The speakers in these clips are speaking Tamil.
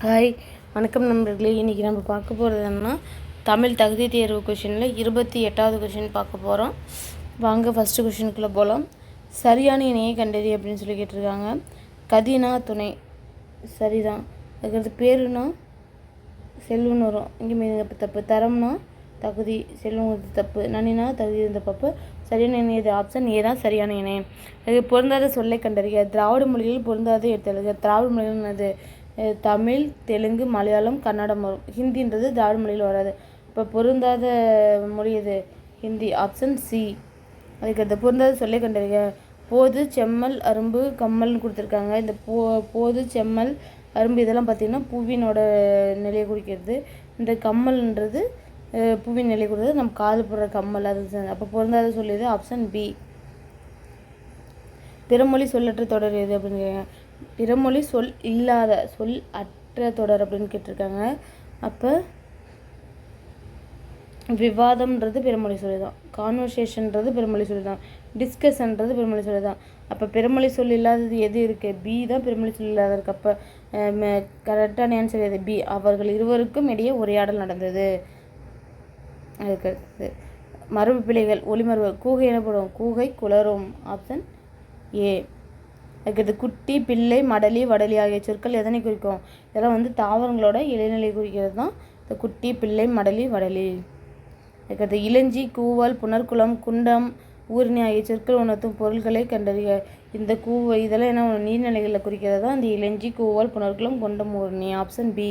ஹாய் வணக்கம் நண்பர்களே. இன்றைக்கி நம்ம பார்க்க போகிறது என்னன்னா தமிழ் தகுதி தேர்வு கொஷினில் இருபத்தி எட்டாவது கொஷின் பார்க்க போகிறோம் வாங்க ஃபஸ்ட்டு கொஷினுக்குள்ளே போகலாம் சரியான இணையை கண்டறி அப்படின்னு சொல்லி கேட்டிருக்காங்க. கதினா துணை. சரிதான். அதுக்கடுத்து பேருனா செல்வம்னு வரும். இங்கே மீது தப்பு. தரம்னா தகுதி. செல்வங்கிறது தப்பு. நனினா தகுதி இருந்த தப்பு. சரியான இணை இது ஆப்ஷன் ஏ தான் சரியான இணை. அது பொருந்தாத சொல்லை கண்டறிக. திராவிட மொழிகளில் பொருந்தாத எடுத்தெழுக திராவிட மொழிகள் என்னது? தமிழ் தெலுங்கு மலையாளம் கன்னடம் வரும் ஹிந்தின்றது திராவிட மொழியில் வராது. இப்போ பொருந்தாத மொழி எது? ஹிந்தி ஆப்ஷன் சி அதுக்கு பொருந்தாத சொல்லே கண்டறிக. போது செம்மல் அரும்பு கம்மல்னு கொடுத்துருக்காங்க. இந்த போ போது செம்மல் அரும்பு இதெல்லாம் பார்த்திங்கன்னா பூவினோட நிலையை குறிக்கிறது. இந்த கம்மல்ன்றது அஹ், பூவின் நிலை கொடுத்தது நம்ம காது போடுற கம்மல் அது அப்போ பொருந்தாத சொல்லியது ஆப்ஷன் பி பிறமொழி சொல்லற்ற தொடர் எது அப்படின்னு பிறமொழி சொல் இல்லாத சொல் அற்ற தொடர் அப்படின்னு கேட்டிருக்காங்க. அப்போ விவாதம்ன்றது பிறமொழி சொல்லி தான் கான்வர்சேஷன்றது பிறமொழி சொல்லி தான் டிஸ்கஷன்றது பிறமொழி சொல்லி தான் அப்போ பிறமொழி சொல் இல்லாதது எது இருக்குது பி தான் பிறமொழி சொல் இல்லாத இருக்கு. அப்போ கரெக்டான ஆன்சர் எது? பி அவர்கள் இருவருக்கும் இடையே உரையாடல் நடந்தது. அதுக்கு மரபு பிழைகள் ஒளிமரபு கூகை எனப்படும் கூகை குளரும். ஆப்ஷன் ஏ அதுக்கடுத்து குட்டி பிள்ளை மடலி வடலி ஆகிய சொற்கள் எதனை குறிக்கும்? இதெல்லாம் வந்து தாவரங்களோட இடைநிலை குறிக்கிறது தான் இந்த குட்டி பிள்ளை மடலி வடலி அதுக்கடுத்து இளஞ்சி கூவல் புனர்குளம் குண்டம் ஊரணி ஆகிய சொற்கள் உணர்த்தும் பொருள்களை கண்டறிய இந்த கூவ இதெல்லாம் என்ன நீர்நிலைகளில் குறிக்கிறது தான் இந்த இளஞ்சி கூவல் புனர்குளம் குண்டம் ஊரணி ஆப்ஷன் பி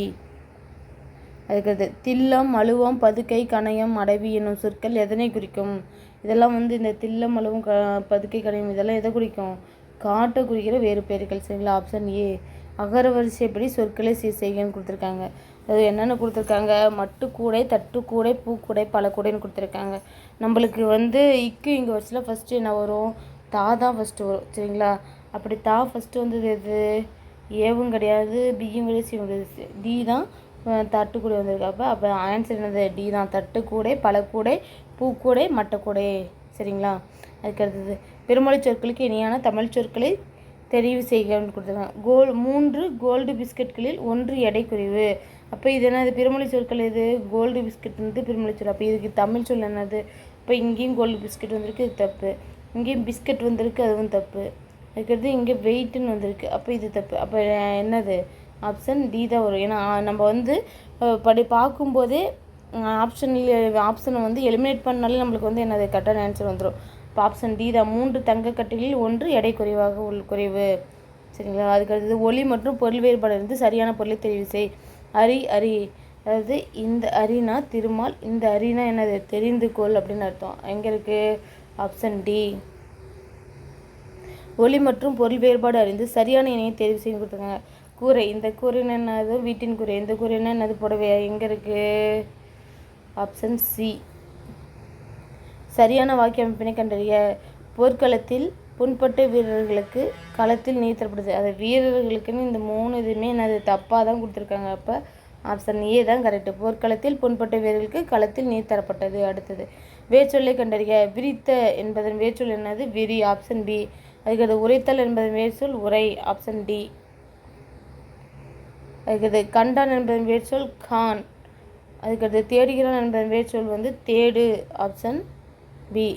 அதுக்கடுத்து தில்லம் அழுவம் பதுக்கை கணையம் அடவி என்னும் சொற்கள் எதனை குறிக்கும்? இதெல்லாம் வந்து இந்த தில்லம் அழுவம் க பதுக்கை கணையம் இதெல்லாம் எதை குறிக்கும்? காட்டை குறிக்கிற வேறு பெயர்கள். சரிங்களா? ஆப்ஷன் ஏ அகரவரிசைப்படி சொற்களை சீர் செய்கன்னு கொடுத்துருக்காங்க. அது என்னென்ன கொடுத்துருக்காங்க? மட்டுக்கூடை தட்டுக்கூடை பூக்கூடை பழக்கூடைன்னு கொடுத்துருக்காங்க. நம்மளுக்கு வந்து இக்கு இங்கே வரிசையில் ஃபஸ்ட்டு என்ன வரும்? தா தான் ஃபஸ்ட்டு வரும். சரிங்களா? அப்படி தா ஃபஸ்ட்டு வந்தது எது? ஏவும் கிடையாது பியும் கிடையாது சியும் கிடையாது. டி தான் தட்டுக்கூடை வந்திருக்கு. அப்போ அப்போ ஆன்சர் என்னது? டி தான். தட்டுக்கூடை பழக்கூடை பூக்கூடை மட்டக்கூடை. சரிங்களா? அதுக்கு அடுத்தது பெருமொழி சொற்களுக்கு இணையான தமிழ் சொற்களை தெரிவு செய்கன்னு கொடுத்துருக்காங்க கோல் மூன்று கோல்டு பிஸ்கட்களில் ஒன்று எடை குறைவு அப்போ இது என்னது? பெருமொழி சொற்கள் எது? கோல்டு பிஸ்கட் வந்து பெருமொழி சொல். அப்போ இதுக்கு தமிழ் சொல் என்னது? இப்போ இங்கேயும் கோல்டு பிஸ்கட் வந்திருக்கு இது தப்பு. இங்கேயும் பிஸ்கட் வந்திருக்கு அதுவும் தப்பு. அதுக்கடுத்து இங்கே வெயிட்டுன்னு வந்திருக்கு அப்போ இது தப்பு. அப்போ என்னது? ஆப்ஷன் டி தான் வரும். ஏன்னா நம்ம வந்து படி பார்க்கும்போதே ஆப்ஷனில் ஆப்ஷனை வந்து எலிமினேட் பண்ணாலே நம்மளுக்கு வந்து என்னது? கரெக்டான ஆன்சர் வந்துடும் ஆப்ஷன் டி தான் மூன்று தங்கக்கட்டிகளில் ஒன்று எடை குறைவாக உள் குறைவு. சரிங்களா? அதுக்கு அடுத்தது ஒளி மற்றும் பொருள் வேறுபாடு இருந்து சரியான பொருளை தெரிவு செய். அரி அரி. அதாவது இந்த அரினா திருமால் இந்த அரினா என்னது? தெரிந்து கொள் அப்படின்னு அர்த்தம். எங்கே இருக்குது ஆப்ஷன் டி. ஒளி மற்றும் பொருள் வேறுபாடு அறிந்து சரியான இணையை தெரிவு செய்து கொடுத்துருக்காங்க. கூரை. இந்த கூரைன்னு என்னது? வீட்டின் கூரை. இந்த கூரைன்னா என்னது? புடவை எங்கே இருக்குது ஆப்ஷன் சி. சரியான வாக்கிய அமைப்பினை கண்டறிய போர்க்களத்தில் புண்பட்ட வீரர்களுக்கு களத்தில் நீர் தரப்படுது. அது வீரர்களுக்குன்னு இந்த மூணு இதுவுமே என்னது தப்பாக தான் கொடுத்துருக்காங்க. அப்போ ஆப்ஷன் ஏ தான் கரெக்டு போர்க்களத்தில் புண்பட்ட வீரர்களுக்கு களத்தில் நீர் தரப்பட்டது அடுத்தது. வேர்ச்சொல்லை கண்டறிய விரித்த என்பதன் வேர்ச்சொல் என்னது? விரி ஆப்ஷன் பி அதுக்கடுத்து உரைத்தல் என்பதன் வேர்ச்சொல் உரை ஆப்ஷன் டி அதுக்கடுத்து கண்டான் என்பதன் வேர்ச்சொல் கான். அதுக்கடுத்து தேடுகிறான் என்பதன் வேர்ச்சொல் வந்து தேடு ஆப்ஷன் பி.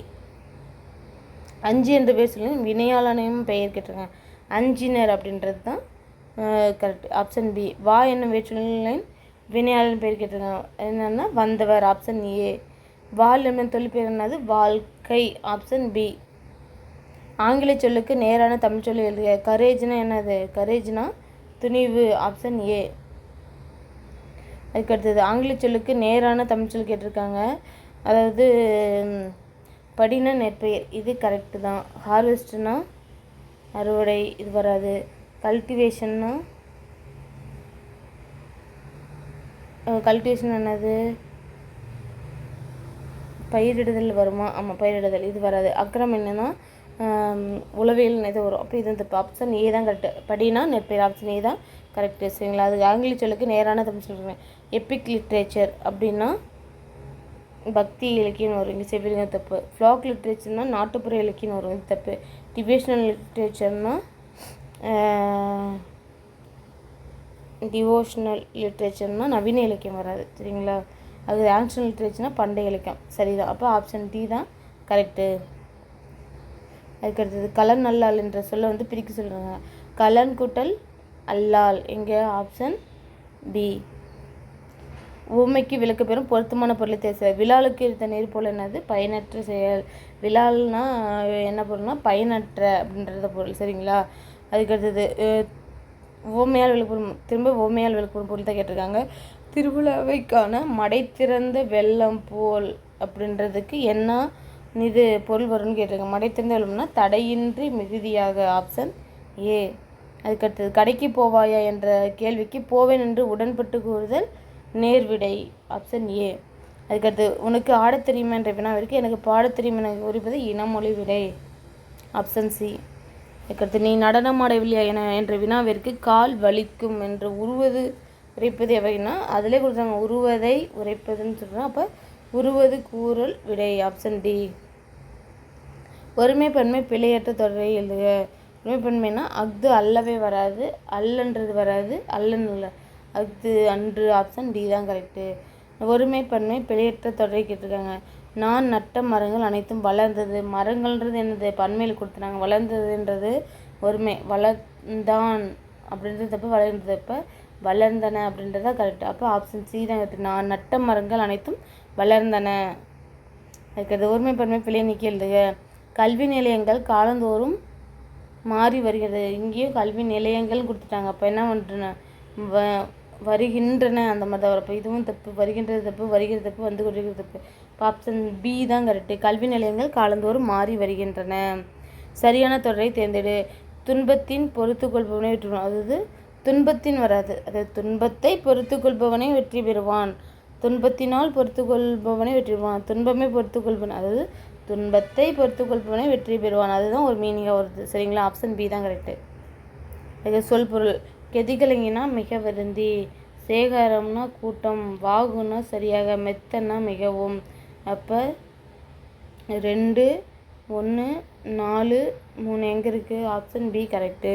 அஞ்சு என்ற பேர் சொல்லி வினையாளனையும் பெயர் கேட்டிருக்காங்க. அஞ்சினர் அப்படின்றது தான் கரெக்ட் ஆப்ஷன் பி வா என்னும் வேற்றுநிலையின் வினையாளன் பெயர் கேட்டிருக்காங்க. என்னென்னா வந்தவர் ஆப்ஷன் ஏ வால் என்னும் தொழில் பேர் என்னது? வாழ்க்கை ஆப்ஷன் பி ஆங்கில சொல்லுக்கு நேரான தமிழ் சொல்லி எழுதுக. கரேஜ்னா என்னது? கரேஜ்னா துணிவு ஆப்ஷன் ஏ அதுக்கடுத்தது ஆங்கில சொல்லுக்கு நேரான தமிழ் சொல் கேட்டிருக்காங்க. அதாவது படினா நெற்பயிர். இது கரெக்டு தான். ஹார்வெஸ்ட்னா அறுவடை இது வராது. கல்டிவேஷன்னா கல்டிவேஷன் என்னது? பயிரிடுதல் வருமா? ஆமாம் பயிரிடுதல். இது வராது. அக்ரம் என்னன்னா உளவியல் இது வரும். அப்போ இது இந்த ஆப்ஷன் ஏ தான் கரெக்டு படினா நெற்பயிர். ஆப்ஷன் ஏ தான் கரெக்டு சரிங்களா? அது ஆங்கில சொல்லுக்கு நேரான தமிழ் சொல்கிறேன் எப்பிக் லிட்ரேச்சர் அப்படின்னா பக்தி இலக்கியம் வரும் இங்கே தப்பு. ஃப்ளாக் லிட்ரேச்சர்னா நாட்டுப்புற இலக்கியம் வரும் இது தப்பு. டிவேஷனல் லிட்ரேச்சர்னா டிவோஷனல் லிட்ரேச்சர்னா நவீன இலக்கியம் வராது சரிங்களா? அது ஆன்ஷியன் லிட்ரேச்சர்னா பண்டைய இலக்கியம். சரிதான். அப்போ ஆப்ஷன் டி தான் கரெக்டு அதுக்கடுத்தது கலன் அல்லால் என்ற சொல்ல வந்து பிரிக்க சொல்கிறாங்க கலன் கூட்டல் அல்லால். எங்கே ஆப்ஷன் பி உவமைக்கு விளக்கு பெறும் பொருத்தமான பொருளை தேச விழாலுக்கு இருந்த நீர் போல் என்னது? பயனற்ற செயல். விழால்னா என்ன பொருள்னா பயனற்ற அப்படின்றத பொருள் சரிங்களா? அதுக்கடுத்தது அஹ், ஓமையால் விளக்குறும் திரும்ப ஓமையால் விளக்கப்படும் பொருள் தான் கேட்டிருக்காங்க. திருவிழாவைக்கான மடை திறந்த வெள்ளம் போல் அப்படின்றதுக்கு என்ன இது பொருள் வரும்னு கேட்டிருக்காங்க. மடை திறந்த வெள்ளம்னா தடையின்றி மிகுதியாக ஆப்ஷன் ஏ அதுக்கடுத்தது கடைக்கு போவாயா என்ற கேள்விக்கு போவேன் என்று உடன்பட்டு கூறுதல் நேர்விடை ஆப்ஷன் ஏ அதுக்கடுத்து உனக்கு ஆட தெரியுமா என்ற வினாவிற்கு எனக்கு பாட தெரியும் என குறிப்பது இனமொழி விடை. ஆப்ஷன் சி அதுக்கடுத்து நீ நடனமாடவில்லையா என என்ற வினாவிற்கு கால் வலிக்கும் என்று உருவது உரைப்பது எவைன்னா அதிலே கொடுத்தாங்க உருவதை உரைப்பதுன்னு சொல்கிறோம் அப்போ உருவது கூறல் விடை ஆப்ஷன் டி ஒருமை பன்மை பிழையற்ற தொடரை எழுதுக. ஒருமை பன்மைனா அஃது அல்லவே வராது அல்லன்றது வராது அல்லன்னு இல்லை அன்று ஆப்ஷன் டி தான் கரெக்டு ஒருமை பன்மை பிழையற்ற தொடரை கேட்டிருக்காங்க. நான் நட்ட மரங்கள் அனைத்தும் வளர்ந்தது. மரங்கள்ன்றது என்னது? பன்மையில் கொடுத்துனாங்க வளர்ந்ததுன்றது ஒருமை. வளர்ந்தான் அப்படின்றது தப்பு. வளர்ந்தது அப்போ வளர்ந்தன அப்படின்றத கரெக்ட் அப்போ ஆப்ஷன் சி தான் கரெக்ட் நான் நட்ட மரங்கள் அனைத்தும் வளர்ந்தன. அதுக்கு ஒருமை பன்மை பிழை நீக்கி எழுதுக. கல்வி நிலையங்கள் காலந்தோறும் மாறி வருகிறது. இங்கேயும் கல்வி நிலையங்கள் கொடுத்துட்டாங்க. அப்போ என்ன பண்ணுறேன் வ வருகின்றன அந்த மாதிரி தான் வரப்போ. இதுவும் தப்பு வருகின்றது தப்பு வருகிற தப்பு வந்து கொண்டிருக்கிற தப்பு. இப்போ ஆப்ஷன் பி தான் கரெக்டு கல்வி நிலையங்கள் காலந்தோறும் மாறி வருகின்றன. சரியான தொடரை தேர்ந்தெடு. துன்பத்தின் பொறுத்து கொள்பவனை வெற்றி அதாவது துன்பத்தின் வராது. அதாவது துன்பத்தை பொறுத்து கொள்பவனை வெற்றி பெறுவான். துன்பத்தினால் பொறுத்து கொள்பவனை வெற்றி பெறுவான். துன்பமே பொறுத்து கொள்பவன் அதாவது துன்பத்தை பொறுத்து கொள்பவனை வெற்றி பெறுவான். அதுதான் ஒரு மீனிங்காக வருது. சரிங்களா? ஆப்ஷன் பி தான் கரெக்டு சொல் பொருள். கெதிகலங்கினா மிக விருந்தி சேகரம்னா கூட்டம் வாகுனா சரியாக மெத்தனா மிகவும். அப்போ ரெண்டு ஒன்று நாலு மூணு எங்கே இருக்குது ஆப்ஷன் பி கரெக்டு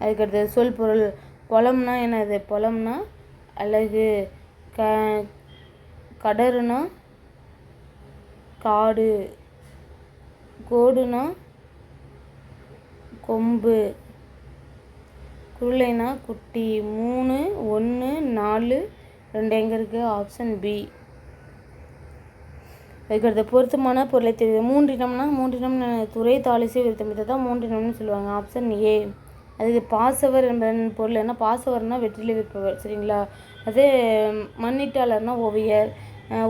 அதுக்கடுத்தது சொல் பொருள். பொலம்னா என்னது? பொலம்னா அழகு. க கடறுனா காடு. கோடுனா கொம்பு. குருளைனா குட்டி. மூணு ஒன்று நாலு. ரெண்டு எங்கே இருக்குது ஆப்ஷன் பி அதுக்கடுத்து பொருத்தமான பொருளை தெரியுது மூன்றினம்னா மூன்றினம் துறை தாலிசை விருத்தமித்தை தான் மூன்றினம்னு சொல்லுவாங்க. ஆப்ஷன் ஏ அது பாசவர் என்பதன் பொருள் என்ன? பாசவர்னால் வெற்றிலை விற்பவர். சரிங்களா? அது மண்ணிட்டாளர்னா ஓவியர்.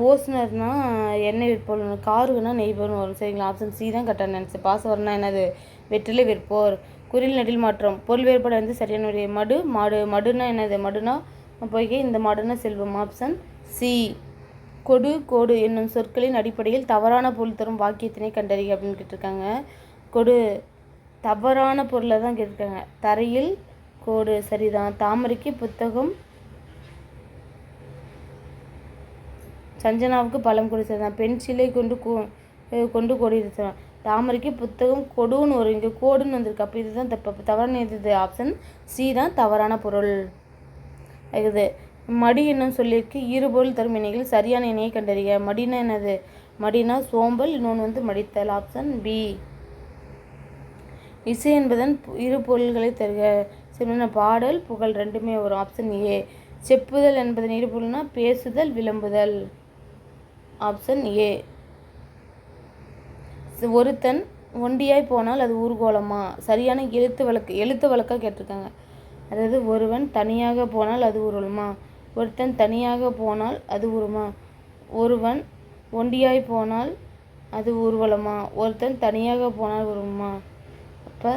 ஓசுனர்னால் எண்ணெய் விற்பவர் காருன்னா நெய்பவர்னு வரும். சரிங்களா? ஆப்ஷன் சி தான் கரெக்டாக நினச்சி பாசவர்னா என்னது? வெற்றிலை விற்போர். குறில் நெடில் மாற்றம். பொருள் வேறுபாடு வந்து சரியான மடு மாடு மடுனா என்னது? மடுனா? பொய்கை இந்த மாடுனா செல்வம். Option C. கொடு கோடு என்னும் சொற்களின் அடிப்படையில் தவறான பொருள் தரும் வாக்கியத்தினை கண்டறிக அப்படின்னு கேட்டிருக்காங்க. கொடு தவறான பொருளை தான் கேட்டிருக்காங்க. தரையில் கோடு சரிதான். தாமரைக்கு புத்தகம் சஞ்சனாவுக்கு பழம் கொடு சரிதான் பென்சிலை கொண்டு கோ- கொண்டு கோடி தாமரைக்கு புத்தகம் கொடுன்னு வரும் இங்கே கோடுன்னு வந்திருக்கு. அப்போ இதுதான் தப்பு. தவறான இது ஆப்ஷன் சி தான் தவறான பொருள். இது மடி என்னும் சொல்லியிருக்கு. இருபொருள் தரும் இணைகள் சரியான இணையை கண்டறிக. மடினா என்னது? மடினா சோம்பல் இன்னொன்று வந்து மடித்தல் ஆப்ஷன் பி இசை என்பதன் பு- இரு பொருள்களை தருக. சின்ன பாடல் புகழ் ரெண்டுமே வரும் ஆப்ஷன் ஏ செப்புதல் என்பதன் இரு பொருள்னா பேசுதல் விளம்புதல். ஆப்ஷன் ஏ ஒருத்தன் ஒண்டியாய் போனால் அது ஊர்கோலமா? சரியான எழுத்து வழக்கு எழுத்து வழக்காக கேட்டிருக்காங்க. அதாவது ஒருவன் தனியாக போனால் அது ஊர்வலமா ஒருத்தன் தனியாக போனால் அது உருமா ஒருவன் ஒண்டியாய் போனால் அது ஊர்வலமா ஒருத்தன் தனியாக போனால் உருமா அப்போ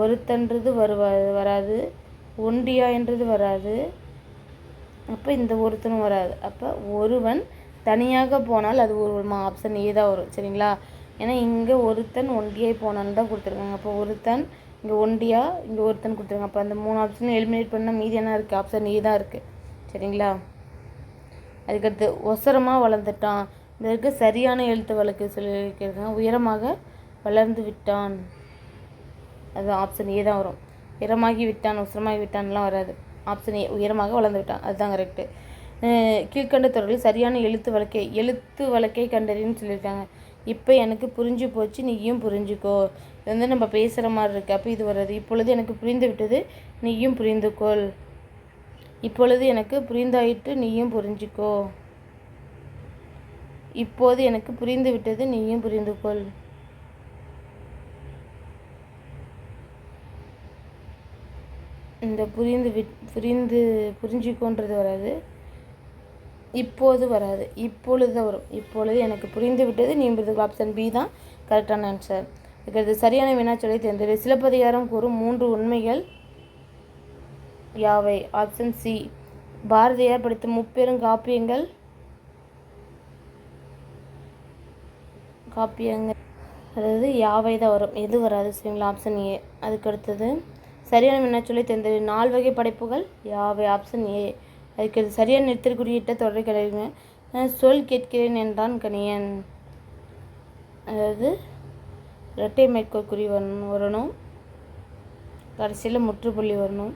ஒருத்தன்றது வருவா வராது ஒண்டியான்றது வராது. அப்போ இந்த ஒருத்தனும் வராது. அப்போ ஒருவன் தனியாக போனால் அது ஊர்வலமா ஆப்ஷன் ஏ தான் வரும். சரிங்களா? ஏன்னா இங்கே ஒருத்தன் ஒண்டியாக போனான்னு தான் கொடுத்துருக்காங்க. அப்போ ஒருத்தன் இங்கே ஒண்டியாக இங்கே ஒருத்தன் கொடுத்துருக்காங்க. அப்போ அந்த மூணு ஆப்ஷன் எலிமினேட் பண்ணால் மீதி என்ன இருக்குது ஆப்ஷன் ஏ தான் இருக்குது சரிங்களா? அதுக்கடுத்து ஒசரமாக வளர்ந்துட்டான். இதற்கு சரியான எழுத்து வழக்கு சொல்லியிருக்காங்க. உயரமாக வளர்ந்து விட்டான். அது ஆப்ஷன் ஏ தான் வரும். உயரமாகி விட்டான் உசரமாகி விட்டான்லாம் வராது. ஆப்ஷன் ஏ உயரமாக வளர்ந்து விட்டான். அதுதான் கரெக்டு கீழ்கண்ட தொடரில் சரியான எழுத்து வழக்கை எழுத்து வழக்கை கண்டறின்னு சொல்லியிருக்காங்க. இப்போ எனக்கு புரிஞ்சு போச்சு நீயும் புரிஞ்சுக்கோ. இது வந்து நம்ம பேசுகிற மாதிரி இருக்குது அப்போ இது வர்றது. இப்பொழுது எனக்கு புரிந்து விட்டது நீயும் புரிந்துக்கொள் இப்பொழுது எனக்கு புரிந்தாயிற்று நீயும் புரிஞ்சுக்கோ. இப்போது எனக்கு புரிந்து விட்டது நீயும் புரிந்து கொள் இந்த புரிந்து விட் புரிந்து புரிஞ்சுக்கோன்றது வராது. இப்போது வராது. இப்பொழுது தான் வரும். இப்பொழுது எனக்கு புரிந்து விட்டது நீ ஆப்ஷன் பி தான். கரெக்டான ஆன்சர் இருக்கிறது சரியான வினாச்சொலை தேர்ந்தெடு. சிலப்பதிகாரம் கூறும் மூன்று உண்மைகள் யாவை? ஆப்ஷன் சி பாரதியார் படித்த முப்பெரும் காப்பியங்கள் காப்பியங்கள். அதாவது யாவை தான் வரும். எது வராது சரிங்களா? ஆப்ஷன் ஏ அதுக்கு அடுத்தது சரியான வினாச்சொலை தேர்ந்தெடு. நால் வகை படைப்புகள் யாவை? ஆப்ஷன் ஏ அதுக்கு அது சரியான நிறுத்தல் குறியிட்ட தொடரை கிடைக்குங்க சொல் கேட்கிறேன் என்றான் கணியன். அதாவது இரட்டை மேற்கோள் குறி வரணும் வரணும். கடைசியில் முற்றுப்புள்ளி வரணும்.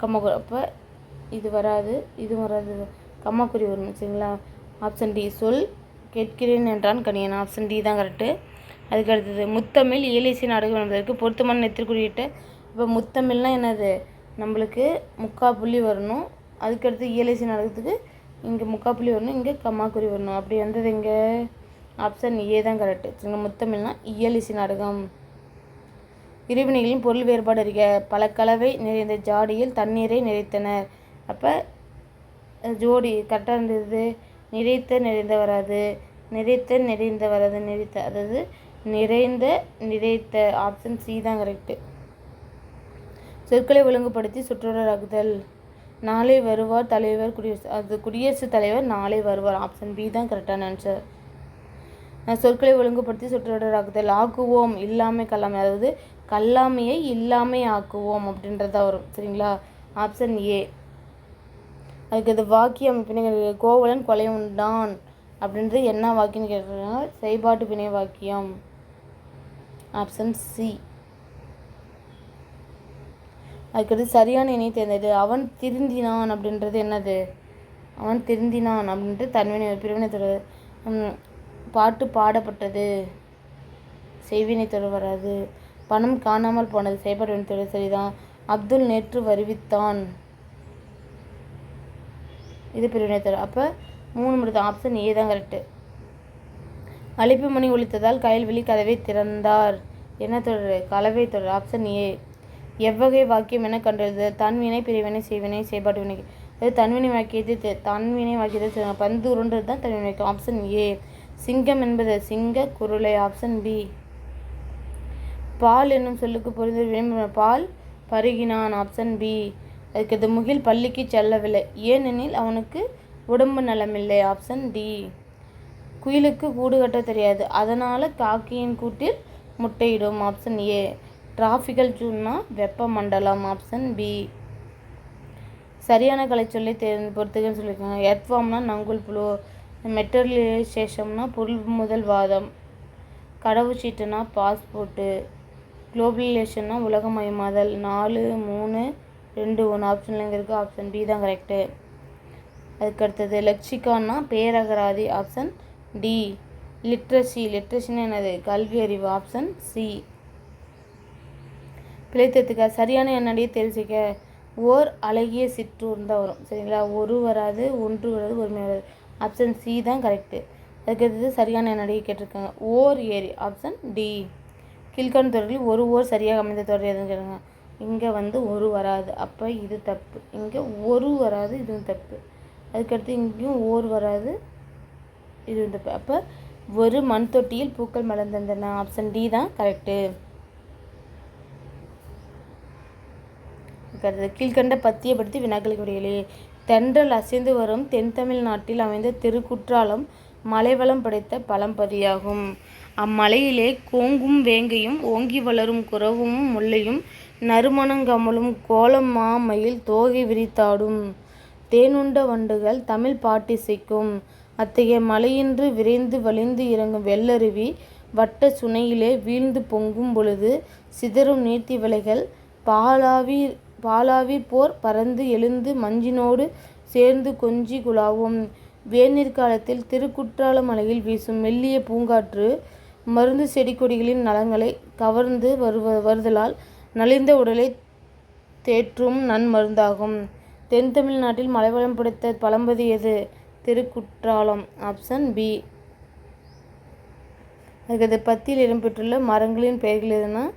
கம்ம அப்போ இது வராது இது வராது. கம்மாக்குறி வரணும் சரிங்களா? ஆப்ஷன் டி சொல் கேட்கிறேன் என்றான் கணியன். ஆப்ஷன் டி தான் கரெக்டு அதுக்கு அடுத்தது முத்தமிழ் இயலிசை நாடகம் என்பதற்கு பொருத்தமான நெத்திரி குறியிட்ட. இப்போ முத்தமிழ்னால் என்னது? நம்மளுக்கு முக்கா புள்ளி வரணும். அதுக்கடுத்து இயலிசை நாடகத்துக்கு இங்கே முக்காப்பள்ளி வரணும் இங்கே கம்மாக்குறி வரணும். அப்படி வந்தது இங்கே ஆப்ஷன் ஏ தான் கரெக்டு சரிங்களா முத்தமிழ்னா இயலிசை நாடகம். இறைவினைகளின் பொருள் வேறுபாடு அறிக. பல கலவை நிறைந்த ஜாடியில் தண்ணீரை நிறைத்தனர். அப்போ ஜோடி கரெக்டாக இருந்தது. நிறைத்த நிறைந்த வராது நிறைத்த நிறைந்த வராது நிறைத்த அதாவது நிறைந்த நிறைத்த ஆப்ஷன் சி தான் கரெக்டு சொற்களை ஒழுங்குபடுத்தி சுற்றுலராகுதல் நாளை வருவார் தலைவர் குடியரசு அது குடியரசுத் தலைவர் நாளை வருவார். ஆப்ஷன் பி தான் கரெக்டான ஆன்சர் சொற்களை ஒழுங்குபடுத்தி சுற்றுலராகுதல் ஆக்குவோம் இல்லாமை கல்லாமை அதாவது கல்லாமையை இல்லாமை ஆக்குவோம் அப்படின்றதா வரும். சரிங்களா? ஆப்ஷன் ஏ அதுக்கு அது வாக்கியம் பிணை கோவலன் கொலை உண்டான் அப்படின்றது என்ன வாக்கியம்னு கேட்டிருக்காங்க? செய்பாட்டு பிணை வாக்கியம். ஆப்ஷன் சி அதுக்கடுத்து சரியான இணை தேர்ந்தது அவன் திருந்தினான் அப்படின்றது என்னது? அவன் திருந்தினான் அப்படின்ட்டு தன்வினை பிரிவினை தொடர் பாட்டு பாடப்பட்டது. செய்வினை தொடர் வராது. பணம் காணாமல் போனது. செய்யப்பட்ட தொடர் சரிதான். அப்துல் நேற்று வருவித்தான். இது பிரிவினை தொடர் அப்போ மூணு முடித்த ஆப்ஷன் ஏ தான் கரெக்டு அழைப்பு மணி ஒழித்ததால் கயல்வெளி கதவை திறந்தார். என்ன தொடர்? கலவை தொடர் ஆப்ஷன் ஏ எவ்வகை வாக்கியம் என கண்டது. தன்வினை பிரிவினை செய்வினை செயல்பாட்டு வினை. அது தன்வினை வாக்கியத்தை தன்வினை வாக்கியத்தை பந்து உருண்டது தான் தன்வினை வாக்கியம். ஆப்ஷன் ஏ சிங்கம் என்பது சிங்க குருளை. ஆப்ஷன் பி பால் என்னும் சொல்லுக்கு பொருந்த பால் பருகினான். ஆப்ஷன் பி அதுக்கு அது முகில் பள்ளிக்கு செல்லவில்லை. ஏனெனில் அவனுக்கு உடம்பு நலமில்லை. ஆப்ஷன் டி குயிலுக்கு கூடு கட்ட தெரியாது. அதனால் காக்கியின் கூட்டில் முட்டையிடும். ஆப்ஷன் ஏ டிராஃபிக்கல் ஜூன்னா வெப்பமண்டலம் ஆப்ஷன் பி. சரியான கலைச்சொல்லை தேர்ந்து பொறுத்துக்கன்னு சொல்லியிருக்காங்க. எர்த்வாம்னா நங்குல் புழு மெட்டரியலைசேஷம்னா பொருள் முதல் வாதம். கடவுச்சீட்டுனா பாஸ்போர்ட்டு. குளோபலைசேஷன்னா உலகமயமாதல். நாலு மூணு ரெண்டு ஒன்று ஆப்ஷன்ல எங்கே இருக்குது ஆப்ஷன் பி தான் கரெக்டு அதுக்கு அடுத்தது லெக்சிகான்னா பேரகராதி. Option D literacy. லிட்ரஸின்னு என்னது? கல்வி அறிவு. Option C. பிழைத்ததுக்க சரியான எண்ணடியை தெரிஞ்சுக்க. ஓர் அழகிய சிற்றூர் தான் வரும். சரிங்களா? ஒரு வராது ஒன்று வராது ஒருமை வராது. ஆப்ஷன் சி தான் கரெக்டு அதுக்கடுத்தது சரியான எண்ணடியை கேட்டிருக்காங்க. ஓர் ஏரி. ஆப்ஷன் டி கீழ்காணும் தொடரில் ஒரு ஓர் சரியாக அமைந்த தொடர் எதுன்னு கேட்டாங்க இங்கே வந்து ஒரு வராது. அப்போ இது தப்பு. இங்கே ஒரு வராது இதுவும் தப்பு. அதுக்கடுத்து இங்கேயும் ஓர் வராது இதுவும் தப்பு. அப்போ ஒரு மண் தொட்டியில் பூக்கள் மலர்ந்திருந்தன. ஆப்ஷன் டி தான் கரெக்டு இருக்கிறது. கீழ்கண்ட பத்தியப்படுத்தி வினாக்களை விடையிலே தென்றல் அசைந்து வரும் தென் தமிழ்நாட்டில் அமைந்த திருக்குற்றாலம் மலைவளம் படைத்த பழம்பதியாகும். அம்மலையிலே கோங்கும் வேங்கையும் ஓங்கி வளரும் குறவும் முல்லையும் நறுமணங்கமலும் கோலம் மாமயில் தோகை விரித்தாடும். தேனுண்ட வண்டுகள் தமிழ் பாட்டிசைக்கும். அத்தகைய மலையின்று விரைந்து வழிந்து இறங்கும் வெள்ளருவி வட்ட சுனையிலே வீழ்ந்து பொங்கும் பொழுது சிதறும் நீர்த்தி விலைகள் பாலாவி பாலாவிற் போர் பறந்து எழுந்து மஞ்சினோடு சேர்ந்து கொஞ்சி குலாவும் வேனிற் காலத்தில் திருக்குற்றால மலையில் வீசும் மெல்லிய பூங்காற்று மருந்து செடி கொடிகளின் நலங்களைக் கவர்ந்து வருவ வருதலால் நலிந்த உடலைத் தேற்றும் நன்மருந்தாகும். தென் தமிழ்நாட்டில் மலைவளம் படைத்த பழம்பதி எது? திருக்குற்றாலம். Option B. அடுத்தது பத்தியில் இடம்பெற்றுள்ள மரங்களின் பெயர்கள் எதுனா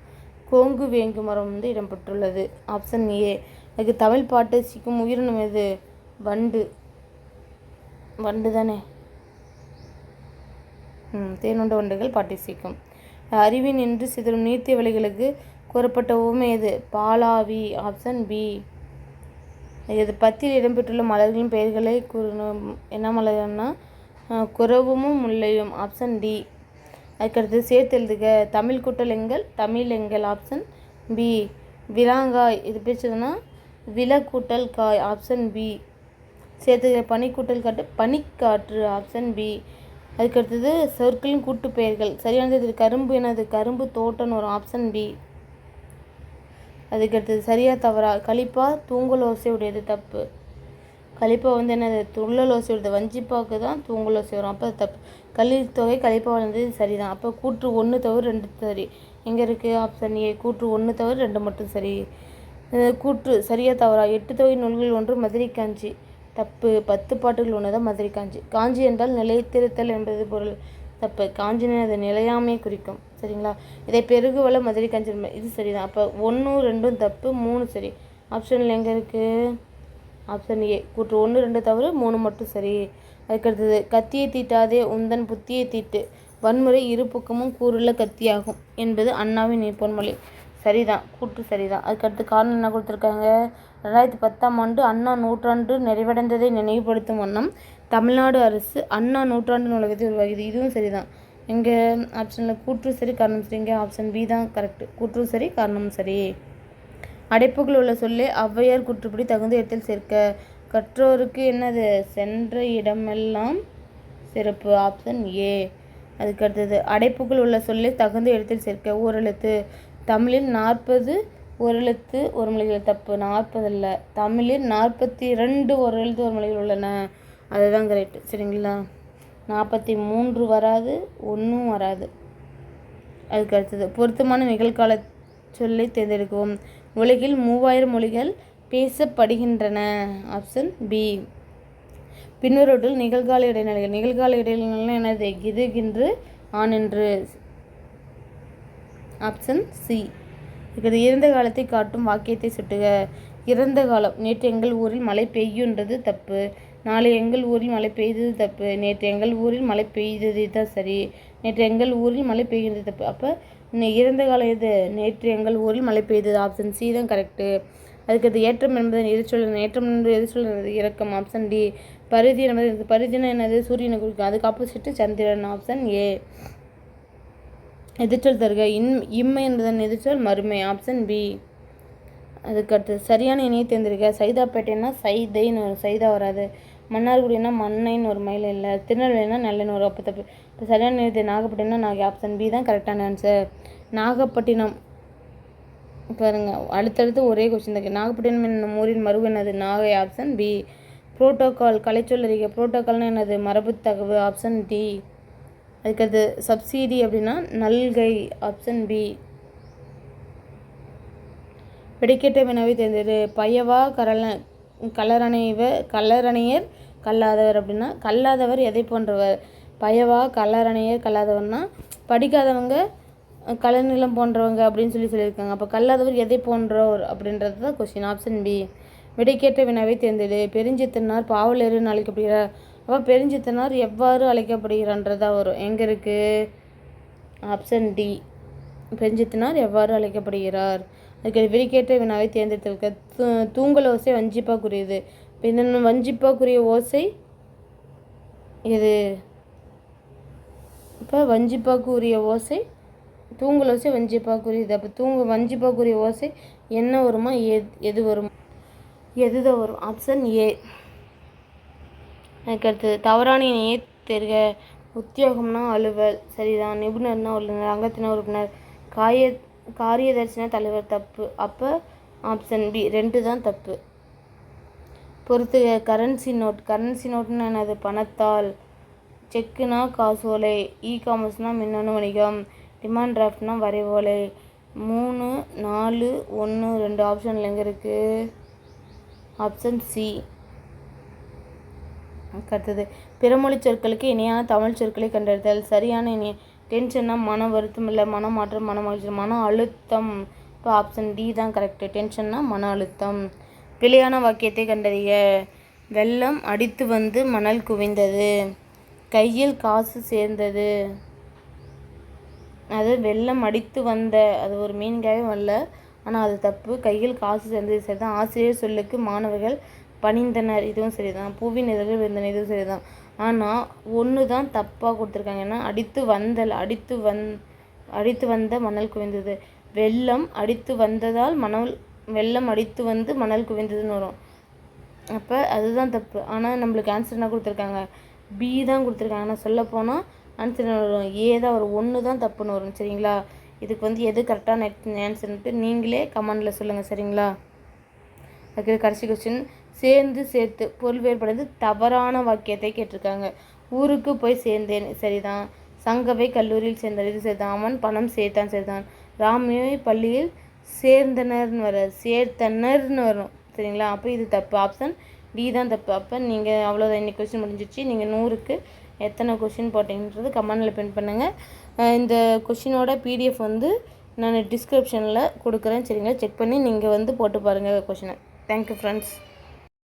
கோங்கு வேங்கு மரம் வந்து இடம்பெற்றுள்ளது. Option A. அதுக்கு தமிழ் பாட்டு சிக்கும் உயிரினம் எது? வண்டு. வண்டு தானே? ம் தேனுண்ட வண்டுகள் பாட்டு சிக்கும் அறிவின் என்று சிதறும் நீர்த்திய வழிகளுக்கு கூறப்பட்ட உவமை எது? பாலாவி. Option B. இது பத்தியில் இடம்பெற்றுள்ள மலர்களின் பெயர்களை கூறணும் என்ன மலர்னா குறவமும் முல்லையும். Option D. அதுக்கடுத்து சேர்த்து எழுதுக தமிழ் கூட்டல் எங்கள் தமிழ் எங்கள். Option B. விலாங்காய் இது பிரிச்சதுன்னா வில கூட்டல் காய். Option B. சேர்த்து பனி கூட்டல் காட்டு பனிக்காற்று. Option B. அதுக்கடுத்தது சொற்களின் கூட்டு பெயர்கள் சரியானது கரும்பு என்னது கரும்பு தோட்டம்னு ஒரு ஆப்ஷன் பி. அதுக்கடுத்தது சரியா தவறா கழிப்பா தூங்கல் ஓசை உடையது தப்பு. கழிப்பை வந்து என்னது துள்ளல் ஓசி வருது வஞ்சிப்பாவுக்கு தான் தூங்கல் ஓசி வரும். அப்போ தப்பு. கலில் தொகை கழிப்பாக வளர்ந்தது சரிதான். அப்போ கூற்று ஒன்று தவிர ரெண்டு சரி. எங்கே இருக்குது? Option A. கூற்று ஒன்று தவிர ரெண்டு மட்டும் சரி. கூற்று சரியாக தவறா எட்டு தொகை நூல்கள் ஒன்று மதுரை காஞ்சி தப்பு. பத்து பாட்டுகள் ஒன்று தான் மதுரை காஞ்சி. காஞ்சி என்றால் நிலைத்திருத்தல் என்பது பொருள் தப்பு. காஞ்சினா அது நிலையாமையை குறிக்கும். சரிங்களா? இதை பெருகுவள மதுரை காஞ்சி இது சரிதான். அப்போ ஒன்றும் ரெண்டும் தப்பு மூணு சரி. ஆப்ஷனில் எங்கே இருக்குது? Option A. கூற்று ஒன்று ரெண்டு தவறு மூணு மட்டும் சரி. அதுக்கடுத்தது கத்தியை தீட்டாதே உந்தன் புத்தியை தீட்டு வன்முறை இரு பக்கமும் கூறுள்ள கத்தியாகும் என்பது அண்ணாவின் பொன்மொழி. சரிதான். கூற்று சரிதான். அதுக்கடுத்து காரணம் என்ன கொடுத்துருக்காங்க? ரெண்டாயிரத்தி பத்தாம் ஆண்டு அண்ணா நூற்றாண்டு நிறைவடைந்ததை நினைவுபடுத்தும் வண்ணம் தமிழ்நாடு அரசு அண்ணா நூற்றாண்டு நூலகத்தை உருவாக்கியது. இதுவும் சரிதான். இங்கே ஆப்ஷனில் கூற்று சரி காரணம் சரி. இங்கே ஆப்ஷன் பி தான் கரெக்டு. கூற்றும் சரி காரணமும் சரி. அடைப்புக்குள் உள்ள சொல்லை ஔவையார் கூற்றுப்படி தகுந்த இடத்தில் சேர்க்க. கற்றோருக்கு என்னது சென்ற இடமெல்லாம் சிறப்பு. Option A. அதுக்கு அடுத்தது அடைப்புக்குள் உள்ள சொல்லை தகுந்த இடத்தில் சேர்க்க. ஓரெழுத்து தமிழில் நாற்பது ஒரு எழுத்து ஒரு மொழிகள் தப்பு. நாற்பது இல்லை தமிழில் நாற்பத்தி இரண்டு ஒரு மொழிகள் உள்ளன. அதுதான் கரெக்ட். சரிங்களா? நாற்பத்தி மூன்று வராது ஒன்றும் வராது. அதுக்கு அடுத்தது பொருத்தமான நிகழ்கால சொல்லை தேர்ந்தெடுக்கவும். உலகில் மூவாயிரம் மொழிகள் பேசப்படுகின்றன. Option B. பின்வருவற்றுள் நிகழ்கால இடைநிலைகள் நிகழ்கால இடைநிலைகள் எனது இது ஆனென்று ஆப்ஷன் சி. இது இறந்த காலத்தை காட்டும் வாக்கியத்தை சுட்டுக. இறந்த காலம் நேற்று எங்கள் ஊரில் மழை பெய்யுன்றது தப்பு. நாளை எங்கள் ஊரில் மழை பெய்தது தப்பு. நேற்று எங்கள் ஊரில் மழை பெய்தது தான் சரி. நேற்று எங்கள் ஊரில் மழை பெய்கிறது தப்பு. அப்போ இறந்த காலம் எது? நேற்று எங்கள் ஊரில் மழை பெய்தது. ஆப்ஷன் சி தான் கரெக்டு. அதுக்கடுத்து ஏற்றம் என்பது எது ஏற்றம் என்பது எது சொல்லுறது? இறக்கம். Option D. பருதி என்பது பருதினா என்னது? சூரியனை குறிக்கும். அதுக்கு ஆப்போசிட்டு சந்திரன். Option A. எதிர்ச்சொல் தருக. இன் இம்மை என்பதன் எதிர்ச்சொல் மறுமை. Option B. அதுக்கடுத்து சரியான இணையை தேர்ந்தெடுக்க. சைதாப்பேட்டைன்னா சைதைன்னு வரும். சைதா வராது. மன்னார்குடினா மண்ணைன்னு ஒரு மயில் இல்லை. திருநெல்வேலினா நெல்லைன்னு வரும். அப்போ தப்பு. இப்போ சரியான இது நாகப்பட்டினம்னா நாகை. ஆப்ஷன் பி தான் கரெக்டான ஆன்சர். நாகப்பட்டினம் பாருங்க அடுத்தடுத்து ஒரே கொஸ்டின் தான். நாகப்பட்டினம் என்னும் ஊரின் மரபு என்னது? நாகை. Option B. புரோட்டோக்கால் கலைச்சொல் அறிக. என்னது? மரபு தகவு. Option D. அதுக்கடுத்து சப்சிடி அப்படின்னா நல்கை. Option B. விடைக்கேட்ட வினாவை தேர்ந்தது பயவா கரல கல்லரணைவ கல்லரணையர் கல்லாதவர் அப்படின்னா கல்லாதவர் எதை போன்றவர்? பயவா கல்லரணையர் கல்லாதவர்னா படிக்காதவங்க கலைநிலம் போன்றவங்க அப்படின்னு சொல்லி சொல்லியிருக்காங்க. அப்போ கல்லாதவர் எதை போன்றவர் அப்படின்றது தான் கொஸ்டின். Option B. விடைக்கேற்ற வினாவை தேர்ந்தெடு. பெருஞ்சித்தனார் பாவலருன்னு அழைக்கப்படுகிறார். அப்போ பெருஞ்சித்தனார் எவ்வாறு அழைக்கப்படுகிறான்றதா வரும். எங்கே இருக்குது? Option D. பெருஞ்சித்தனார் எவ்வாறு அழைக்கப்படுகிறார்? அதுக்கு விடைக்கேற்ற வினாவை தேர்ந்தெடுத்திருக்க. தூ தூங்கல் ஓசை வஞ்சிப்பாக்குரியது. இப்போ இந்த வஞ்சிப்பாக்குரிய ஓசை எது? இப்போ வஞ்சிப்பாக்குரிய ஓசை தூங்கல் ஓசை வஞ்சிப்பாக்குரியது. அப்போ தூங்க வஞ்சிப்பாக்குரிய ஓசை என்ன வருமா? எது எது வரும்? எது தான் வரும்? Option A. அதுக்கடுத்தது தவறான இணையை தெரிக உத்தியோகம்னா அலுவல் சரிதான். நிபுணர்னா உள்ளனர். அங்கத்தின உறுப்பினர். காய காரியதர்சினா தலைவர் தப்பு. அப்போ ஆப்ஷன் பி ரெண்டு தான் தப்பு. பொறுத்து கரன்சி நோட் கரன்சி நோட்னு என்னது? பணத்தால் செக்குனா காசோலை இ காமர்ஸ்னால் மின்னணு வணிகம். டிமாண்ட் டிராஃப்ட்னா வரைவோலை மூணு நாலு ஒன்று ரெண்டு ஆப்ஷனில் எங்கே இருக்குது ஆப்ஷன் சி அடுத்தது பிறமொழி சொற்களுக்கு இணையான தமிழ் சொற்களை கண்டறிதல். சரியான இணைய டென்ஷன்னா மன வருத்தம் இல்லை மன மாற்றம் மன மகிழ்ச்சி மன அழுத்தம். இப்போ ஆப்ஷன் டி தான் கரெக்டு டென்ஷன்னா மன அழுத்தம். பிழையான வாக்கியத்தை கண்டறிய. வெள்ளம் அடித்து வந்து மணல் குவிந்தது. கையில் காசு சேர்ந்தது. அது வெள்ளம் அடித்து வந்த அது ஒரு மீன்காயும் வரல ஆனால் அது தப்பு. கையில் காசு சேர்ந்தது சரிதான். ஆசிரியர் சொல்லுக்கு மாணவர்கள் பணிந்தனர். இதுவும் சரிதான். பூவின் இதழ்கள் விருந்தனர் இதுவும் சரிதான். ஆனால் ஒன்று தான் தப்பாக கொடுத்துருக்காங்க. ஏன்னா அடித்து வந்தல் அடித்து வந் அடித்து வந்த மணல் குவிந்தது. வெள்ளம் அடித்து வந்ததால் மணல் வெள்ளம் அடித்து வந்து மணல் குவிந்ததுன்னு வரும். அப்போ அதுதான் தப்பு. ஆனால் நம்மளுக்கு ஆன்சர் என்ன கொடுத்துருக்காங்க? பி தான் கொடுத்துருக்காங்க. ஆனால் சொல்லப்போனால் ஆன்சர் என்ன வரும்? ஏ தான் வரும். ஒன்று தான் தப்புன்னு வரும். சரிங்களா? இதுக்கு வந்து எது கரெக்டான ஆன்சர்ன்ட்டு நீங்களே கமெண்டில் சொல்லுங்கள் சரிங்களா? அதுக்கு கடைசி கொஸ்டின் சேர்ந்து சேர்த்து பொருள் வேறுபடுது தவறான வாக்கியத்தை கேட்டிருக்காங்க. ஊருக்கு போய் சேர்ந்தேன் சரிதான். சங்கவை கல்லூரியில் சேர்ந்தார் இது சரிதான். அவன் பணம் சேர்த்தான் சரிதான். ராமியை பள்ளியில் சேர்ந்தனர்னு வர சேர்த்தனர்னு வரும் சரிங்களா? அப்போ இது தப்பு. ஆப்ஷன் டி தான் தப்பு. அப்போ நீங்கள் அவ்வளோதான் இன்னைக்கு கொஸ்டின் முடிஞ்சிச்சு நீங்கள் நூறுக்கு எத்தனை கொஷின் போட்டீங்கன்றது கமெண்டில் பின் பண்ணுங்கள் இந்த கொஷினோட பிடிஎஃப் வந்து நான் டிஸ்கிரிப்ஷனில் கொடுக்குறேன் சரிங்களா? செக் பண்ணி நீங்கள் வந்து போட்டு பாருங்கள் கொஷினை தேங்க்யூ ஃப்ரெண்ட்ஸ்